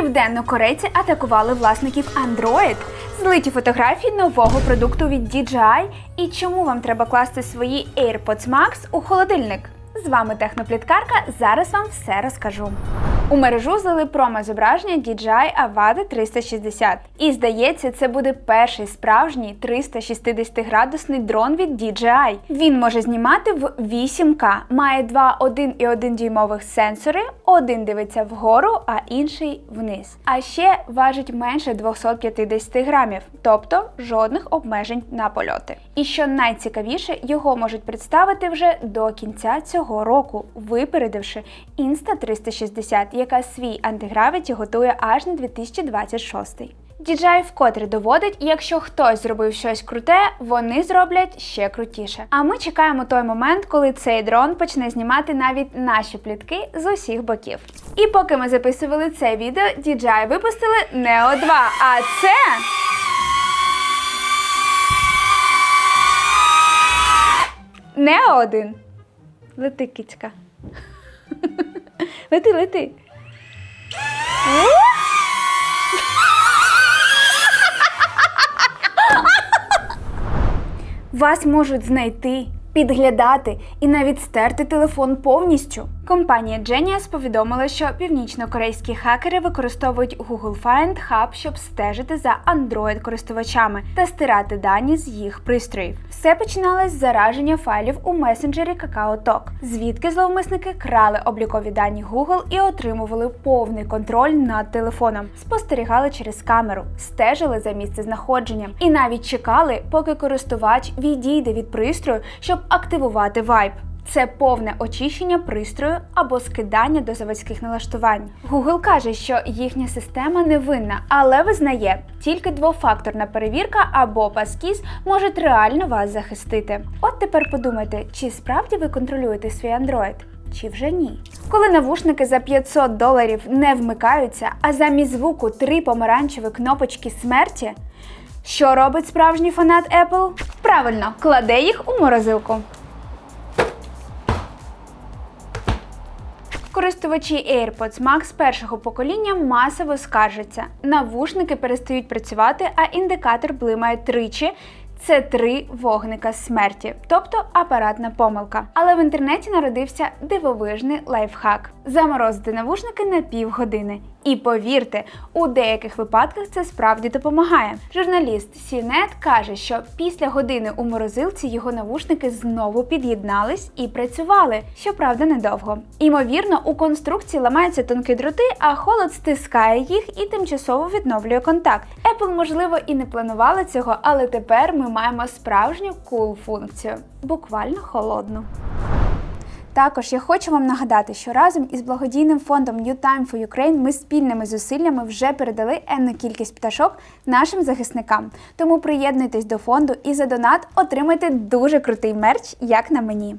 Південно-корейці атакували власників Android. Злиті фотографії нового продукту від DJI і чому вам треба класти свої AirPods Max у холодильник. З вами технопліткарка. Зараз вам все розкажу. У мережу злили промо-зображення DJI Avata 360. І здається, це буде перший справжній 360-градусний дрон від DJI. Він може знімати в 8К, має два 1,1 дюймових сенсори, один дивиться вгору, а інший вниз. А ще важить менше 250 грамів, тобто жодних обмежень на польоти. І що найцікавіше, його можуть представити вже до кінця цього року, випередивши Insta360, яка свій антигравіті готує аж на 2026. DJI вкотре доводить, якщо хтось зробив щось круте, вони зроблять ще крутіше. А ми чекаємо той момент, коли цей дрон почне знімати навіть наші плітки з усіх боків. І поки ми записували це відео, DJI випустили Neo 2, а це. Нео 1. Лети, кицька. Лети, лети. Вас можуть знайти, підглядати і навіть стерти телефон повністю. Компанія Genius повідомила, що північно-корейські хакери використовують Google Find Hub, щоб стежити за Android-користувачами та стирати дані з їх пристроїв. Все починалось з зараження файлів у месенджері KakaoTalk, звідки зловмисники крали облікові дані Google і отримували повний контроль над телефоном, спостерігали через камеру, стежили за місцезнаходженням і навіть чекали, поки користувач відійде від пристрою, щоб активувати Vibe. Це повне очищення пристрою або скидання до заводських налаштувань. Google каже, що їхня система невинна, але визнає, тільки двофакторна перевірка або паскіз можуть реально вас захистити. От тепер подумайте, чи справді ви контролюєте свій Android? Чи вже ні? Коли навушники за 500 доларів не вмикаються, а замість звуку три помаранчеві кнопочки смерті, що робить справжній фанат Apple? Правильно, кладе їх у морозилку. Користувачі AirPods Max першого покоління масово скаржаться. Навушники перестають працювати, а індикатор блимає тричі. Це три вогника смерті, тобто апаратна помилка. Але в інтернеті народився дивовижний лайфхак: заморозити навушники на півгодини. І повірте, у деяких випадках це справді допомагає. Журналіст CNET каже, що після години у морозилці його навушники знову під'єднались і працювали, щоправда, недовго. Імовірно, у конструкції ламаються тонкі дроти, а холод стискає їх і тимчасово відновлює контакт. Apple, можливо, і не планувала цього, але тепер ми маємо справжню cool функцію буквально холодну. Також я хочу вам нагадати, що разом із благодійним фондом New Time for Ukraine ми спільними зусиллями вже передали енну кількість пташок нашим захисникам. Тому приєднуйтесь до фонду і за донат отримайте дуже крутий мерч, як на мені.